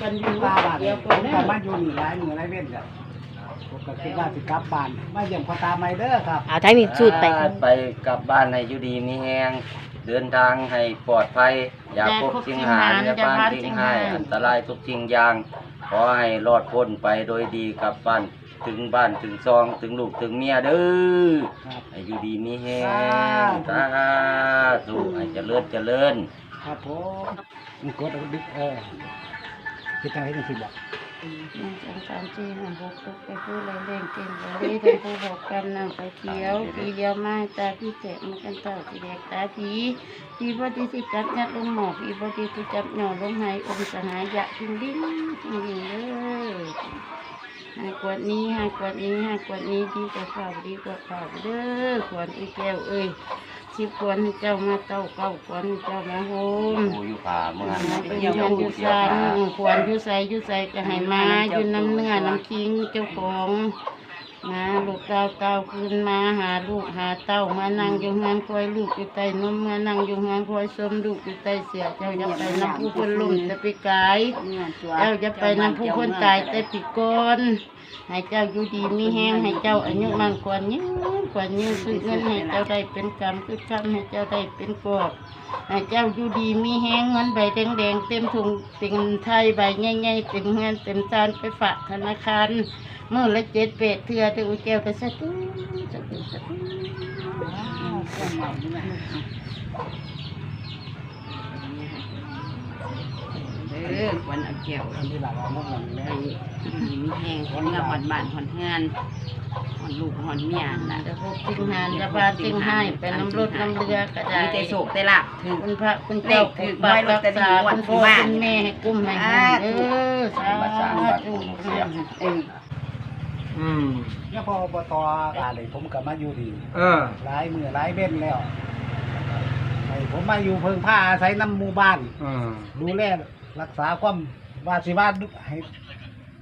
กันอยู่ตาบาดเดียวผกันมแน่กลับมาอยู่นี่หลายมือหลายเว้นแล้วผมก็คิดว่าสิกลับบ้านมาเยี่ยมพ่อตาใหม่เด้อครับ เอาทั้งนี้สูดไป ไปกลับบ้านให้อยู่ดีมีแฮงเดินทางให้ปลอดภัย อย่าพบสิ่งหายอย่าบ้านสิ่งให้อันตรายทุกสิ่งอย่าง ขอให้รอดพ้นไปโดยดีกลับบ้านถึงบ้านถึงซองถึงลูกถึงเมียเด้อครับ ให้อยู่ดีมีแฮสางธุสาธุให้เจริญเจริญ ครับผมมันกดเอาดึกเออ คิดจังให้จังสิบอกหนึ่งสองสามสี่ห้าหกเจ็ดแปดเก้าสิบเล่นเก่งไปเลยทั้งผู้บอกกันนะไปเขียวทีเดียวไม้ตาพี่เจ็บมันกันต่อสีแดงตาผีผีบดีสิจับยัดลงหมอกผีบดีสิจับหน่อลงหายอมสหายะจริงดิ้งจริงดิ้งเลยหากวดนี้หากวดนี้หากวดนี้ดีกว่าข่าวดีกว่าข่าวเด้อขวัญอีแก้วเอ้ย สิบขวัญให้เจ้ามาเต้าเก้าขวัญให้เจ้ามาโฮมอยู่ป่าเมื่อมาเป็นยันอยู่ซานควรอยู่ใส่อยู่ใส่ก็ให้มาอยู่น้ำเนื้อน้ำคิงเจ้าของมาลูกเต้าเต้าคืนมาหาลูกหาเต้ามานั่งอยู่งานคอยลูกอยู่ใต้นมมานั่งอยู่งานคอยสมลูกอยู่ใต้เสียเจ้าอย่าไปน้ำผู้คนลุ่มจะไปไกายเจ้าอย่าไปน้ำผู้คนตายแต่ปีกอน ให้เจ้าอยู่ดีมีแห้งให้เจ้าอายุมันควรยืนควรยืนซื้อเงินให้เจ้าได้เป็นกรรมคือคำให้เจ้าได้เป็นกอบให้เจ้าอยู่ดีมีแห้งเงินใบแดงๆเต็มถุงเต็มไทยใบใหญ่ๆเต็มเงินเต็มจานไปฝากธนาคารเมื่อละเจ็ดเป็ดเถื่อแต่อุแก้วก็สะตุ้สะตุ้สะตุ้ เอาแก้วอันนี้หลักเอาน้ำมันแล้วมีแห้งคนละหอนบ้านหอนเฮือนหอนลูกหอนเมียน่ะจะพบสิ่งหานจะบาสิ่งให้เป็นน้ำรถน้ำเรือก็ได้มีแต่โศกแต่ลาบถึงคุณพระคุณเจ้าปกปักรักษาคุณพ่อคุณแม่ให้กุ้มให้เงินเด้อสามาสร้างบ้านธุของเสียเอออืมเนี่ยพออบตอะไรผมกลับมาอยู่ดี เออหลายมือหลายเว้นแล้วให้ผมมาอยู่เพิงผ้าอาศัยน้ำหมู่บ้านเออดูแลรักษาความ วาสิวาให้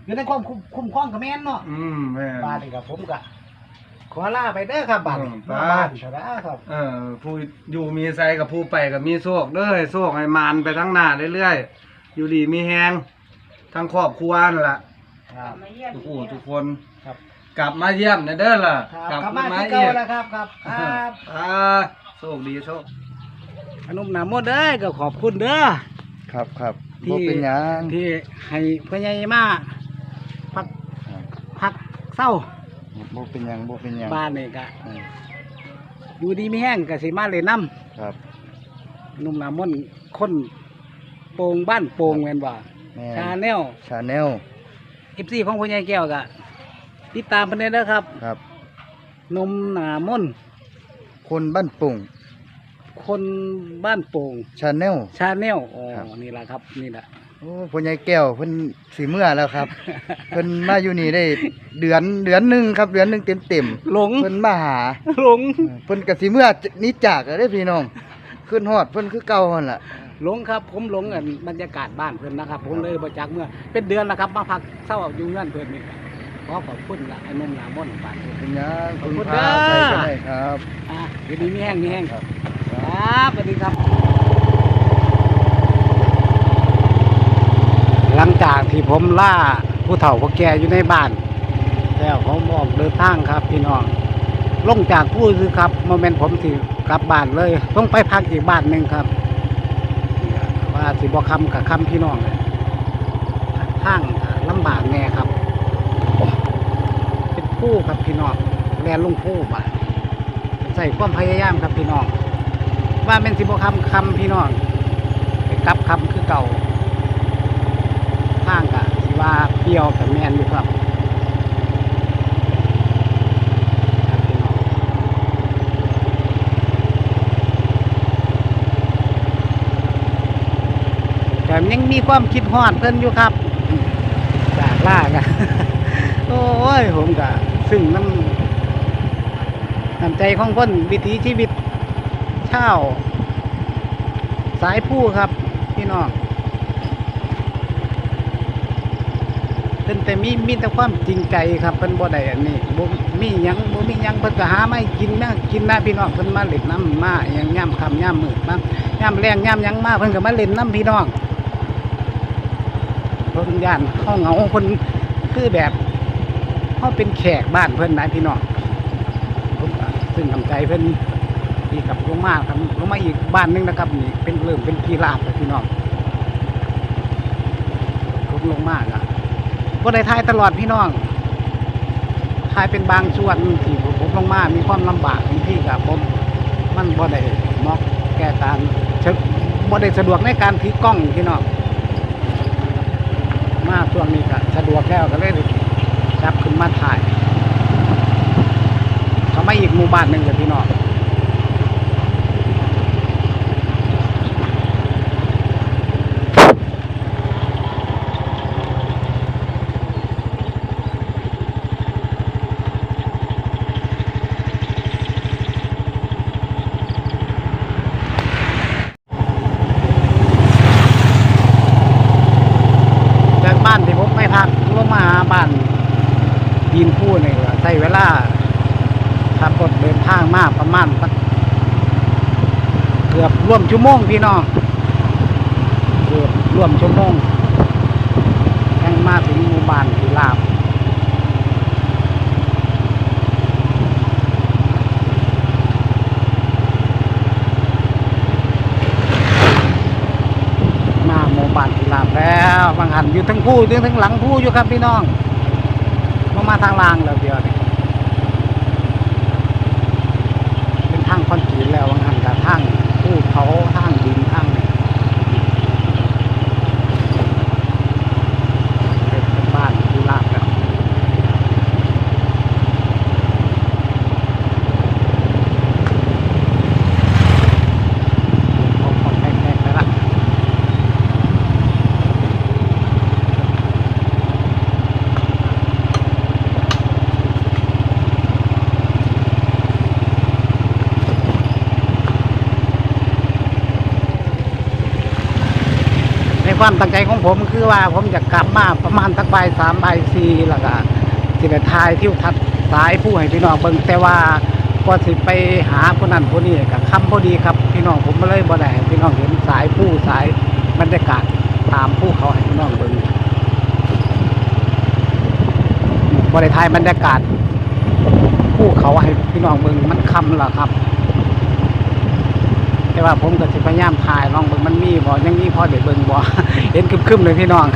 อยู่ในความคุ้มคุ้มครองกับแม่นเนาะอืมแม่บ้านนี่กับผมก็ขอลาไปเด้อครับบ้านนี้อืม มาบ้านเถอะนะครับเออผู้อยู่มีใจกับผู้ไปกับมีโชคเด้อให้โชคให้มานไปทั้งหน้าเรื่อยๆอยู่ดีมีแฮงทั้งครอบครัวนั่นล่ะครับทุกผู้ทุกคนครับ กลับมาเยี่ยมนะเด้อล่ะครับกลับมาคืที่นเก่าอีกแล้วครับครับครับอ่าโชคดีโชค อนุมนามดเด้อก็ขอบคุณเด้อ ครับครับ ที่บ่เป็นหยังที่ให้พ่อใหญ่มาพักพักเศร้าบ่เป็นหยังบ่เป็นหยังบ้านนี่ก็เอออยู่ดีไม่แห้งก็สิมาเลยนำครับหนุ่มหนามนต์คนโป่งบ้านโป่งแม่นว่าแม่ชาแนลชาแนลอีซีของพ่อใหญ่แก้วก็ติดตามเพิ่นได้เด้อครับครับหนุ่มหนามนต์คนบ้านปุ่ง คนบ้านโป่งชาแนล ชาแนลอ๋อครับ นี่ล่ะครับนี่ล่ะโอ้พ่อใหญ่แก้วเพิ่นสิเมื่อแล้วครับ เพิ่นมาอยู่นี่ได้เดือนเดือนหนึงครับเดือนหนึงเต็มหลงๆเพิ่นมาหาหลงเออเพิ่นก็สิเมื่อนี้จากแล้วเด้อพี่น้องขึ้นฮอดเพิ่นคือเก่าหั่นล่ะ หลงครับ ผมหลงอันบรรยากาศบ้านเพิ่นนะครับ ผมเลยบ่จักเมื่อเป็นเดือนแล้วครับมาพักเศร้าอยู่เงื่อนเพิ่นนี่ขอขอบคุณละไอ้หนุ่มหนามนต์บ้านเพิ่นเป็นหยังขอบคุณคุณพาเด้ไปอก็ได้ครับ อะเดี๋ยวนี้มีแห้งมีแห้งครับ ครับสวัสดีครับ หลังจากที่ผมล่าผู้เฒ่าผู้แก่อยู่ในบ้าน แล้วผมออกเดินทางครับพี่น้องลงจากผู้ซื้อครับโมเมนต์ผมสิกลับบ้านเลย ต้องไปพักอีกบ้านหนึ่งครับ ว่าสิบอคำกับคำพี่น้องเลยทางลำบากแน่ครับ เป็นผู้ครับพี่น้องแลนลงผู้บ้านใส่ความพยายามครับพี่น้อง ว่าเป็นสิบคำคำพี่น้องไปกลับคำคือเก่าทางกะสิว่าเปรี้ยวกับแมนอยู่ครับครับพี่น้องแต่ยังมีความคิดฮอดเพิ่นอยู่ครับจากล่ากันโอ้ยผมกะซึ่งน้ำน้ำใจของคนวิถีชีวิต ช่าสายผู้ครับพี่น้องเพิ่นแต่มีมีแต่ความจริงใจครับเพิ่นบ่ได้อันนี้บ่มียังบ่มียังเพิ่นก็หาไม่กินนะกินนะพี่น้องเพิ่นมาเล่นน้ำมาหยังย่ำคำย่ำมืดมาย่ำแรงย่ำยังมาเพิ่นก็มาเล่นน้ำพี่น้องผคนย่านห้องเหงาคนคือแบบเขาเป็นแขกบ้านเพื่อนนะพี่น้องซึ่งทำใจเพื่น อนดีกับลงมาครับลงมาอีกบ้านนึงนะครับนี่เป็นเริ่มเป็นที่ราบแล้วพี่น้องผมลงมากอะก็ได้ทายตลอดพี่น้องทายเป็นบางส่วนที่ผมลงมามีความลำบากที่กับผมมันบ่ได้มอกแก่การเชิบ่ได้สะดวกในการถือกล้องพี่น้องมาช่วงนี้ก็สะดวกแล้วก็เลยจับขึ้นมาถ่ายเขามาอีกหมู่บ้านหนึ่งกับพี่น้องจากบ้านที่ผมไม่พักลงมาหาบ้าน ดินผู้นี่ก็ใช้เวลาขับรถเดินทางมากประมาณเกือบร่วมชั่วโมงพี่น้องเกือบร่วมชั่วโมงยังมาถึงหมู่บ้านที่ลาบมาหมู่บ้านที่ลาบแล้วบางหันอยู่ทั้งผู้อยู่ทั้งหลังผู้อยู่ครับพี่น้อง มามาทางลางแล้วเดียวนี่เป็นทางคอนกรีตแล้วบางหันกับทางผู้เขาทางดินทางนี่เป็นบ้านที่ลาบแล้วเขาคนแรกๆแล้วล่ะ ใน ความตั้งใจของผมคือว่าผมจะกลับมาประมาณสักใบสามใบสี่แล้วก็สิไปทายที่ทัดสายผู้ให้พี่น้องเบิ่งแต่ว่าก็สิไปหาคนนั้นคนนี้กับคำพอดีครับ พี่น้องผมเลยบ่ได้พี่น้องเห็นสายผู้สายบรรยากาศตามผู้เขาให้พี่น้องเบิ่งบ่ได้ทายบรรยากาศผู้เขาให้พี่น้องเบิ่งมันคำแล้วครับ แต่ว่าผมก็สิพยายามถ่ายลองเบิ่งมันมีบ่ยังมีพอได้เบิ่งบ่เห็นคึมๆเลยพี่น้อง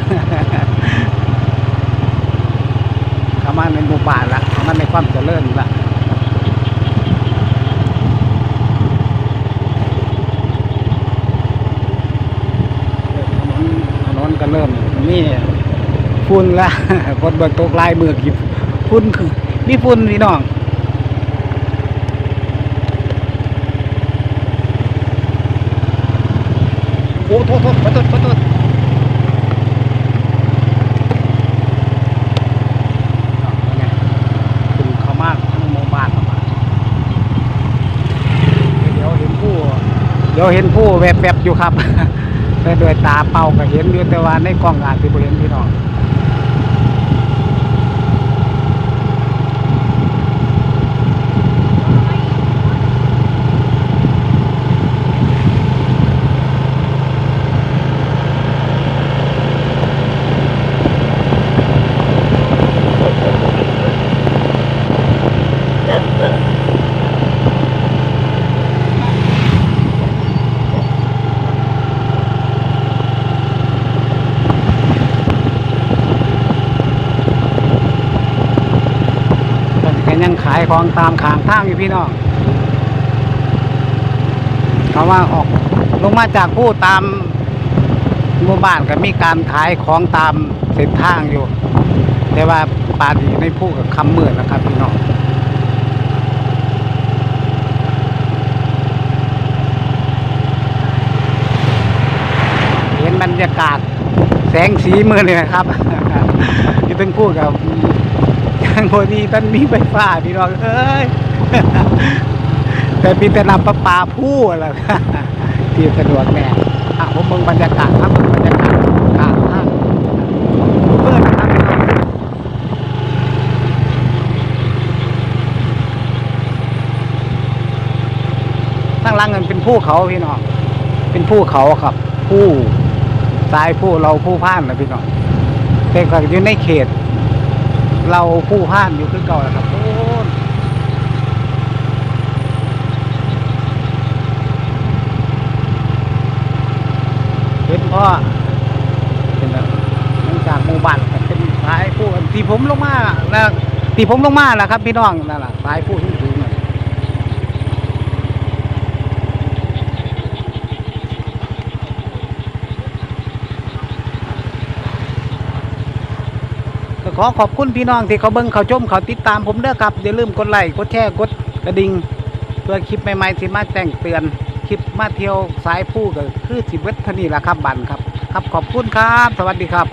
เข้ามาในหมู่บ้านละเข้ามาในความเจริญละถนนถนก็เริ่มมีฝุ่นละฝนเบิกตกลายมือกี่ฝุ่นคือมีฝุ่นพี่น้อง โอ้โทษโทษขอโทษขอโทษขึ้นเข้ามาทั้งหมู่บ้านเข้ามาเดี๋ยวเห็นผู้เดี๋ยวเห็นผู้แวบๆอยู่ครับแต่ด้วยตาเปล่าก็เห็นอยู่แต่ว่าในกล้องอาจจะบ่เห็นพี่น้อง งขายของตามขางทางอยู่พี่น้องเขาว่าออกลงมาจากผู้ตามหมู่บ้านก็มีการขายของตามเส้นทางอยู่ แต่ว่าปาดีในผู้กับคำมืดนะครับพี่น้องเห็นบรรยากาศแสงสีมือเลยนะครับที่เป็นผู้กับ ยังพอดีท่านมีไฟฟ้าพี่น้องเอ้ยแต่มีแต่นำประปาผู้แหละครับที่สะดวกแน่อะผมเบิ่งบรรยากาศครับบรรยากาศกลางทางเพื่อนนะครับพี่น้งข้างล่างมันเป็นภูเขาพี่น้องเป็นภูเขาครับผู้ทรายผู้เราผู้พ่านนะพี่น้องแต่ก็อยู่ในเขต เราผู้ห้านอยู่คือเก่าแหละครับโอ้เป็นพ่อเป็นแบบหลังจากหมู่บ้านเป็นสายผู้ที่ผมลงมาแล้วที่ผมลงมาแล้วครับ พี่น้องนั่นแหละสายผู้งๆน่ะก็ ขอขอบคุณพี่น้องที่เขาเบิ้งเขาชมเขาติดตามผมเด้อครับอย่าลืมกดไลค์กดแชร์กดกระดิ่งเพื่อคลิปใหม่ๆที่มาแจ้งเตือนคลิปมาเที่ยวสายผู้ก็คือสิเวทเท่านี้แหละครับบันครับ ครับขอบคุณครับ สวัสดีครับ